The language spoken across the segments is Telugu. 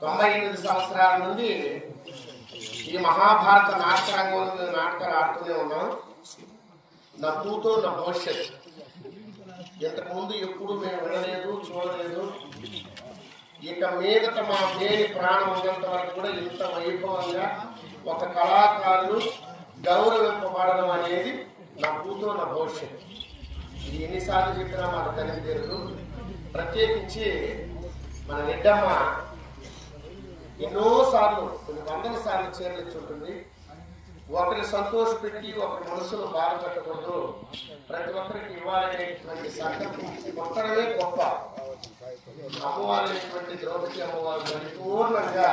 తొంభై ఎనిమిది సంవత్సరాల నుండి ఈ మహాభారత నాటకరంగంలో మేము నాటకాలు ఆడుతూనే ఉన్నాం. నా పూతో నా భవిష్యత్. ఇంతకుముందు ఎప్పుడు మేము వినలేదు చూడలేదు. ఇక మీదట మా దేని ప్రాణం ఉన్నంత వరకు కూడా ఇంత వైభవంగా ఒక కళాకారులు గౌరవింపబడడం అనేది నా కూతురు నా భవిష్యత్. ఇది ఎన్నిసార్లు చెప్పినా మాకు తెలియదు. ప్రత్యేకించి మన రెడ్డమ్మ ఎన్నోసార్లు కొన్ని వందల సార్లు చేరలిచ్చుంటుంది. ఒకరిని సంతోష పెట్టి ఒకరి మనసులో బాధ పెట్టకూడదు ప్రతి ఒక్కరికి ఇవ్వాలనేటువంటి సంకల్పం ఒక్కడమే గొప్ప. అమ్మవారైనటువంటి ద్రౌపది అమ్మవారు పరిపూర్ణంగా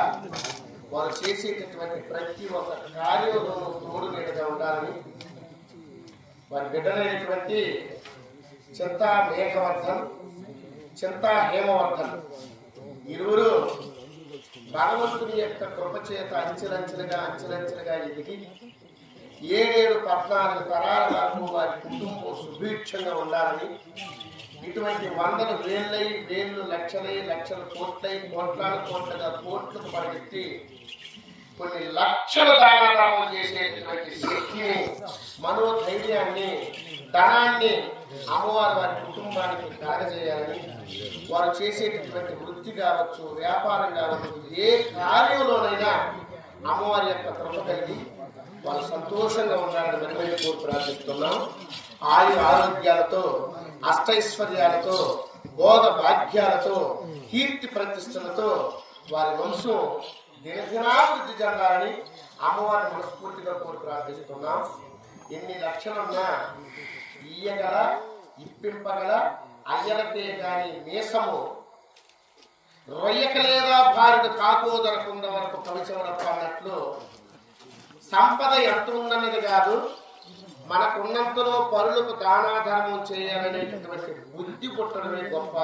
వారు చేసేటటువంటి ప్రతి ఒక్క కార్యంలో తోడు నీడగా ఉండాలని వారి బిడ్డలైనటువంటి చింతా మేఘవర్ధన్ చింతా హేమవర్ధన్. ఇరువురు భగవంతుని యొక్క కృపచేత అంచెలంచెలుగా అంచెలంచెలుగా ఎదిగి ఏడేడు పద్నాలుగు తరాల వరకు వారి కుటుంబం సుభిక్షంగా ఉండాలని ఇటువంటి వందలు వేళ్ళై వేళ్ళు లక్షలై లక్షల కోట్లై కోట్లాను కోట్లుగా కోట్లకు పరిగెత్తి కొన్ని లక్షల దానాదానం చేసేటటువంటి శక్తిని మనోధైర్యాన్ని ధనాన్ని అమ్మవారు వారి కుటుంబానికి చేయాలని వారు చేసేటటువంటి వృత్తి కావచ్చు వ్యాపారం కావచ్చు ఏ కార్యంలోనైనా అమ్మవారి యొక్క కృప కలిగి వాళ్ళు సంతోషంగా ఉండాలని మరిమరి ప్రార్థిస్తున్నాం. ఆయు ఆరోగ్యాలతో అష్టైశ్వర్యాలతో బోధ భాగ్యాలతో కీర్తి ప్రతిష్టలతో వారి వంశం దినదినాభివృద్ధి చెందాలని అమ్మవారిని మనస్ఫూర్తిగా కోరి ప్రార్థిస్తున్నాం. ఎన్ని లక్షలున్నా ఇయ్యగల ఇప్పింపగల అయ్యలకే కాని మీసము రొయ్యక లేదా భార్యను కాకోదరకుండ వరకు కవిచవరపు అన్నట్లు సంపద ఎంత ఉందన్నది కాదు మనకున్నంతలో పరులకు దానాధానం చేయాలనేటటువంటి బుద్ధి పుట్టడమే గొప్ప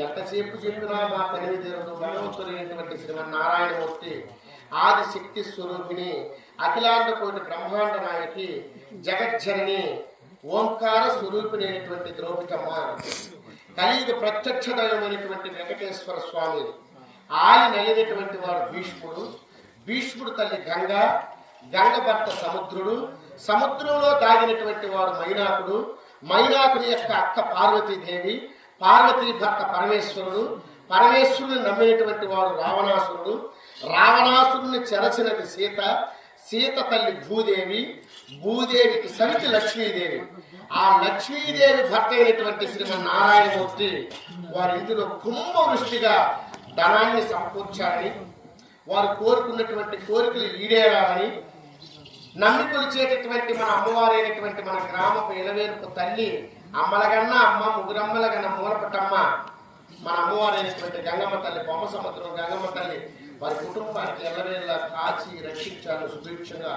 ఎంతసేపు చెప్పినా మా తెలివి తీరదు భగవంతుడైనటువంటి శ్రీమన్నారాయణమూర్తి ఆది శక్తి స్వరూపిణి అఖిలాండ కోటి బ్రహ్మాండ నాయకి జగజ్జనని ఓంకార స్వరూపిణి అయినటువంటి ద్రౌపదమ్మ. కలియుగ ప్రత్యక్ష దైవమైనటువంటి వెంకటేశ్వర స్వామి. ఆయన నలినటువంటి వాడు భీష్ముడు. భీష్ముడు తల్లి గంగ. గంగ భర్త సముద్రుడు. సముద్రంలో దాగినటువంటి వాడు మైనాకుడు. మైనాకుడి యొక్క అక్క పార్వతీదేవి. పార్వతి భర్త పరమేశ్వరుడు. పరమేశ్వరుని నమ్మినటువంటి వాడు రావణాసురుడు. రావణాసురుని చెరచినది సీత. సీత తల్లి భూదేవి. భూదేవికి సమితి లక్ష్మీదేవి. ఆ లక్ష్మీదేవి భర్త అయినటువంటి శ్రీమన్నారాయణమూర్తి వారి ఇంటిలో కుంభవృష్టిగా ధనాన్ని సమకూర్చాలని వారు కోరుకున్నటువంటి కోరికలు ఈడేరాలని నమ్మి కొలిచేటటువంటి మన అమ్మవారైనటువంటి మన గ్రామపు ఇలవేలుపు తల్లి అమ్మలగన్న అమ్మ ముగ్గురమ్మల కన్నా మూలపట్టమ్మ మన అమ్మవారైనటువంటి గంగమ్మ తల్లి బొమ్మ సముద్రం గంగమ్మ తల్లి వారి కుటుంబానికి ఎల్లవేళ్ళ కాచి రక్షించాలని సుభిక్షంగా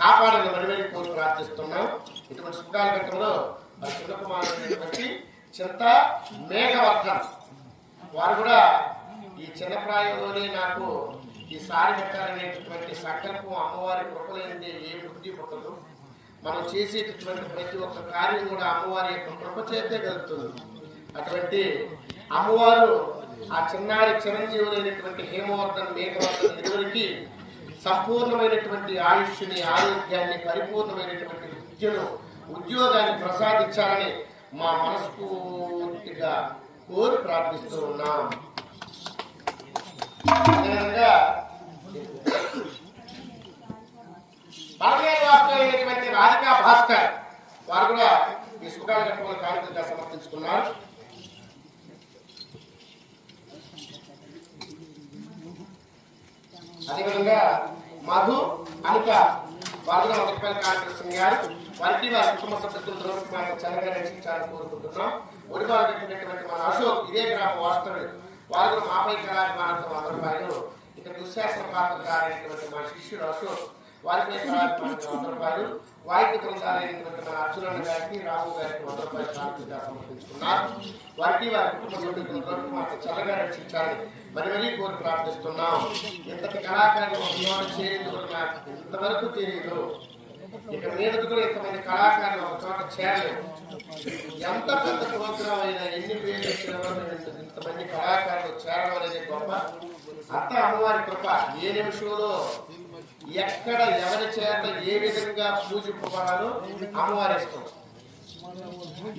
కాపాడని మరివేలు కోరి ప్రార్థిస్తున్నాం. ఇటువంటి శుభకాల ఘట్టంలో మరి చిన్నకుమారుడైనటువంటి చింత మేఘవర్ధన్ వారు కూడా ఈ చిన్న ప్రాయంలోనే నాకు ఈ సారి పెట్టాలనేటటువంటి సంకల్పం అమ్మవారి కృపలేనిదే ఏ బుద్ధి పుట్టదు. మనం చేసేటటువంటి ప్రతి ఒక్క కార్యం కూడా అమ్మవారి యొక్క కృప చేతే కలుగుతుంది. అటువంటి అమ్మవారు ఆ చిన్నారి చిరంజీవులైనటువంటి హేమవర్ధన్ మేఘవర్ధన్ ఇరువురికి సంపూర్ణమైనటువంటి ఆయుష్ని ఆరోగ్యాన్ని పరిపూర్ణమైనటువంటి విద్యను ఉద్యోగాన్ని ప్రసాదించాలని మా మనస్ఫూర్తిగా కోరి ప్రార్థిస్తూ ఉన్నాం. అదేవిధంగా బాలయ్య వాస్తవమైనటువంటి రాధికా భాస్కర్ వారు కూడా ఈ సుఖాలు ఘట్టంలో సమర్పించుకున్నారు అదేవిధంగా మధు అనిక వారు కూడా మొదటి గారు వారికి వారి కుటుంబ సభ్యులతో ద్రోహించడానికి చల్లగా రక్షించాలని కోరుకుంటున్నాం. ఒడిపాలు పెట్టినటువంటి మన అశోక్ ఇదే గ్రామ వాస్తవుడు వారు మాపై కళాభిమానంతో వంద రూపాయలు ఇక్కడ దుశ్శాసన పాత్రకారైనటువంటి మా శిష్యుడు అశోక్ వారికి వంద రూపాయలు. వాయిద్య బృందాలైనటువంటి మన అర్జునన్న గారికి రాము గారికి వంద రూపాయలు కానుకగా సమర్పించుకున్నారు. వారికి వారి కుటుంబ సభ్యులతో మాకు చల్లగా రక్షించాలి. మరి మరీ కోరి ప్రార్థిస్తున్నాం. ఇంతటి కళాకారులు చేయదు నాకు ఇంతవరకు తెలియదు. ఇక మీద కూడా ఇంతమంది కళాకారులు ఒక చోట చేరలేము ఎంత పెద్ద ప్రోగ్రాం అయినా ఎన్ని పేర్లు వచ్చినా ఇంతమంది కళాకారులు చేరడం అనేది గొప్ప. అత్త అమ్మవారి కృప ఏ నిమిషంలో ఎక్కడ ఎవరి చేత ఏ విధంగా పూజింపబడాలో అమ్మవారి ఇష్టం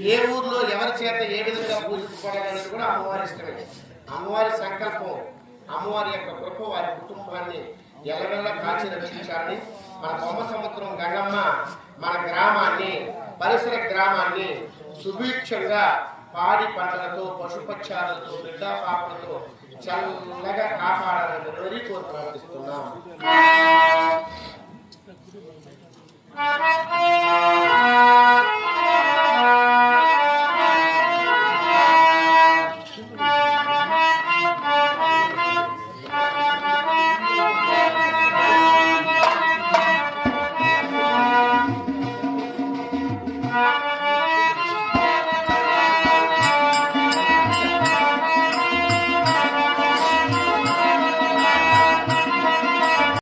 ఏ ఊర్లో ఎవరి చేత ఏ విధంగా పూజింపబడాలనేది కూడా అమ్మవారి ఇష్టమే అమ్మవారి సంకల్పం అమ్మవారి యొక్క కృప వారి కుటుంబాన్ని ఎలవెల్ల కాచి రక్షించాలని మన బొమ్మ సముద్రం గంగమ్మ మన గ్రామాన్ని పరిసర గ్రామాన్ని సుభిక్షంగా పాడి పంటలతో పశుపక్షాలతో బిడ్డ పాపలతో చల్లగా కాపాడాలని మరీ కోరి ప్రార్థిస్తున్నాం Thank you.